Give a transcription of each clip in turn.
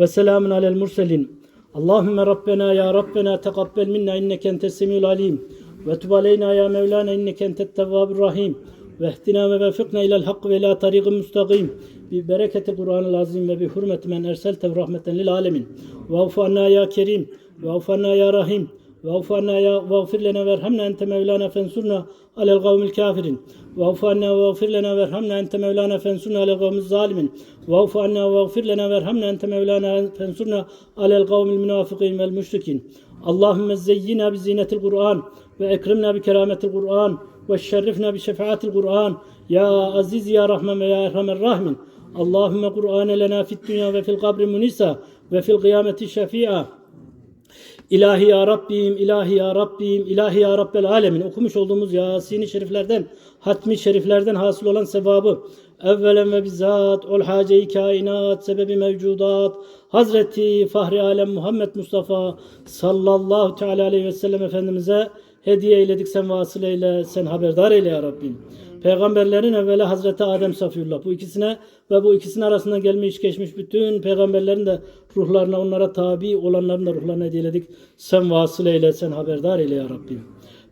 ve selamun alel murselin. Allahümme Rabbena ya Rabbena tekabbel minna inneke entes semiyul alim. Ve tub aleyna ya Mevlana inneke entet tevvabur rahim. Ve ehdina ve vefikna ilel hak ve ila tariqin müstakim. Bi bereketi Kur'an-ı azim ve bi hürmeti men erselte rahmeten lil alemin. Ve afu anna ya kerim. Ve afu anna ya rahim. عنا يا واغفر لنا وارحمنا أنت مولانا فانصرنا على القوم الكافرين. واعف عنا واغفر لنا وارحمنا أنت مولانا فانصرنا على القوم الظالمين. واعف عنا واغفر لنا وارحمنا أنت مولانا فانصرنا على القوم المنافقين والمشركين. اللهم زينا بزينة القرآن وأكرمنا بكرامة القرآن وشرفنا بشفاعة القرآن. يا عزيز يا رحمن يا أرحم الراحمين. اللهم قرآن لنا في الدنيا وفي القبر منيسا وفي القيامة شفيعا. İlahi ya Rabbim, ilahi ya Rabbim, ilahi ya Rabbel alemin okumuş olduğumuz Yasin-i şeriflerden, hatmi şeriflerden hasıl olan sevabı evvelen ve bizzat ol hace-i kainat, sebebi mevcudat, Hazreti Fahri Alem Muhammed Mustafa sallallahu teala aleyhi ve sellem Efendimiz'e hediye eyledik sen vasıl eyle, sen haberdar eyle ya Rabbim. Peygamberlerin evveli Hazreti Adem Safiyullah. Bu ikisine ve bu ikisinin arasında gelmiş geçmiş bütün peygamberlerin de ruhlarına onlara tabi olanların da ruhlarına hediyeledik. Sen vasıl eyle, sen haberdar eyle ya Rabbim.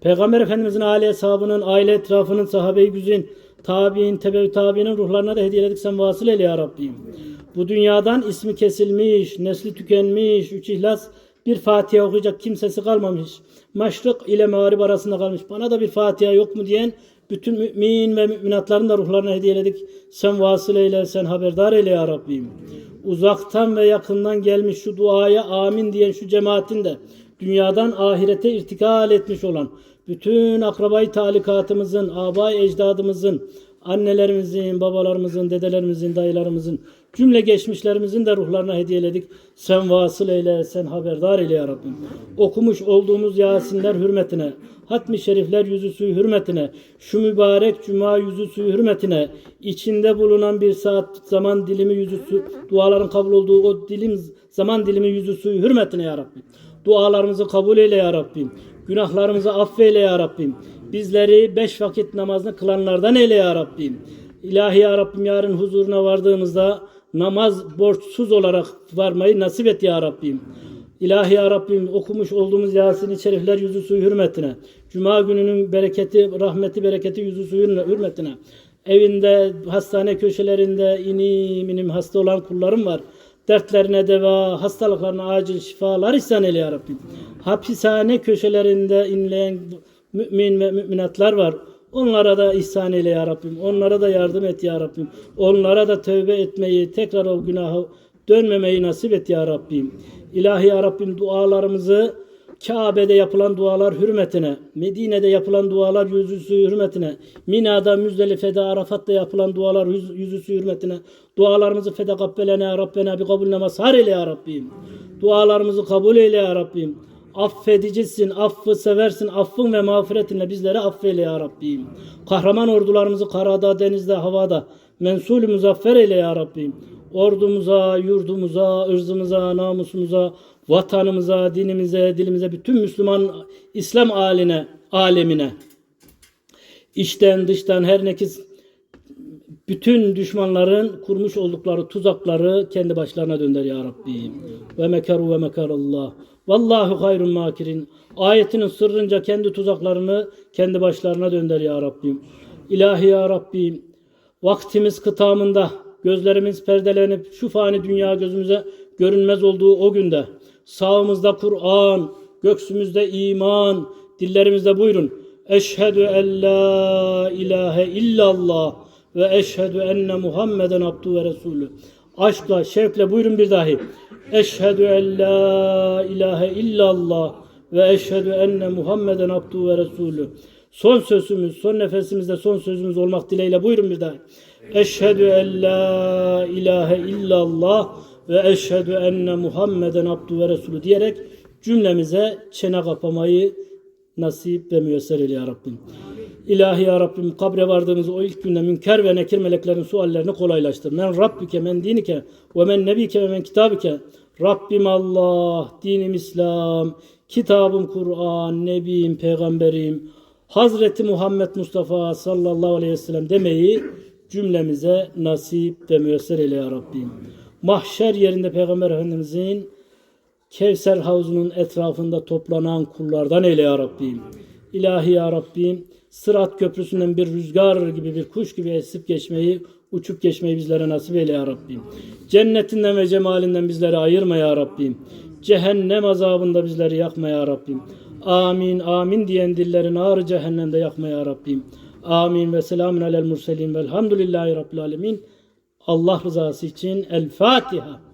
Peygamber Efendimizin aile hesabının, aile etrafının, sahabe-i güzin, tabi'in, tebe tabi'nin ruhlarına da hediyeledik. Sen vasıl eyle ya Rabbim. Bu dünyadan ismi kesilmiş, nesli tükenmiş, üç ihlas bir Fatiha okuyacak kimsesi kalmamış. Maşrık ile mağrib arasında kalmış. Bana da bir Fatiha yok mu diyen bütün mümin ve müminatların da ruhlarına hediyeledik. Sen vasıl eyle, sen haberdar eyle ya Rabbim. Uzaktan ve yakından gelmiş şu duaya amin diyen şu cemaatin de dünyadan ahirete irtikal etmiş olan bütün akrabayı talikatımızın, abay ecdadımızın, annelerimizin, babalarımızın, dedelerimizin, dayılarımızın, cümle geçmişlerimizin de ruhlarına hediyeledik. Sen vasıl eyle, sen haberdar eyle ya Rabbim. Okumuş olduğumuz Yasinler hürmetine, hatmi şerifler yüzü suyu hürmetine, şu mübarek cuma yüzü suyu hürmetine, içinde bulunan bir saat zaman dilimi yüzü su, duaların kabul olduğu o dilim zaman dilimi yüzü suyu hürmetine ya Rabbim. Dualarımızı kabul eyle ya Rabbim. Günahlarımızı affeyle ya Rabbim. Bizleri beş vakit namazını kılanlardan eyle ya Rabbim. İlahi ya Rabbim yarın huzuruna vardığımızda namaz borçsuz olarak varmayı nasip et ya Rabbim. İlahi ya Rabbim okumuş olduğumuz Yasin-i Şerifler yüzü suyu hürmetine, Cuma gününün bereketi, rahmeti, bereketi yüzü suyu hürmetine, evinde, hastane köşelerinde inim inim hasta olan kullarım var. Dertlerine deva, hastalıklarına acil şifalar ihsan eyle ya Rabbim. Hapishane köşelerinde inleyen mümin ve müminatlar var. Onlara da ihsan eyle ya Rabbim. Onlara da yardım et ya Rabbim. Onlara da tövbe etmeyi, tekrar o günahı dönmemeyi nasip et ya Rabbim. İlahi ya Rabbim dualarımızı Kabe'de yapılan dualar hürmetine, Medine'de yapılan dualar yüzüsü hürmetine, Mina'da, Müzdelife'de, Arafat'ta yapılan dualar yüz- yüzüsü hürmetine, dualarımızı feda kabbelene ya Rabbena bi kabulüne mazhar eyle ya Rabbim. Dualarımızı kabul eyle ya Rabbim. Affedicisin, affı seversin, affın ve mağfiretinle bizleri affeyle ya Rabbim. Kahraman ordularımızı karada, denizde, havada mensulü muzaffer eyle ya Rabbim. Ordumuza, yurdumuza, ırzımıza, namusumuza, vatanımıza, dinimize, dilimize, bütün Müslüman İslam aline, alemine, içten dıştan her nekiz bütün düşmanların kurmuş oldukları tuzakları kendi başlarına dönder ya Rabbi. Ve mekaru ve mekarallah. Vallahu hayrun makirin. Ayetinin sırrınca kendi tuzaklarını kendi başlarına dönder ya Rabbim. İlahi ya Rabbim. Vaktimiz kıtamında gözlerimiz perdelenip şu fani dünya gözümüze görünmez olduğu o günde sağımızda Kur'an, göksümüzde iman, dillerimizde buyurun. Eşhedü en la ilahe illallah ve eşhedü enne Muhammeden abdu ve resulü. Aşkla, şevkle buyurun bir dahi. Eşhedü en la ilahe illallah ve eşhedü enne Muhammeden abdu ve resulü. Son sözümüz, son nefesimizde son sözümüz olmak dileğiyle buyurun bir daha. Eşhedü en la ilahe illallah ve eşhedü enne Muhammeden abdu ve resulü diyerek cümlemize çene kapamayı nasip ve müyesser eyle ya Rabbim. İlahi ya Rabbim kabre vardığımız o ilk günde münker ve nekir meleklerin suallerini kolaylaştır. Men Rabbike, men dinike ve men nebike ve men kitabike. Rabbim Allah, dinim İslam, kitabım Kur'an, nebiyim, peygamberim, Hazreti Muhammed Mustafa sallallahu aleyhi ve sellem demeyi cümlemize nasip ve müyesser eyle ya Rabbim. mahşer yerinde Peygamber Efendimizin Kevser havuzunun etrafında toplanan kullardan eyle ya Rabbim. İlahi ya Rabbim Sırat köprüsünden bir rüzgar gibi bir kuş gibi esip geçmeyi uçup geçmeyi bizlere nasip eyle ya Rabbim. Cennetinden ve cemalinden bizleri ayırma ya Rabbim. Cehennem azabında bizleri yakma ya Rabbim. Amin amin diyen dillerin ağrı cehennemde yakma ya Rabbim. Amin ve selamun alel murselin velhamdülillahi rabbil alemin. Allah rızası için El Fatiha.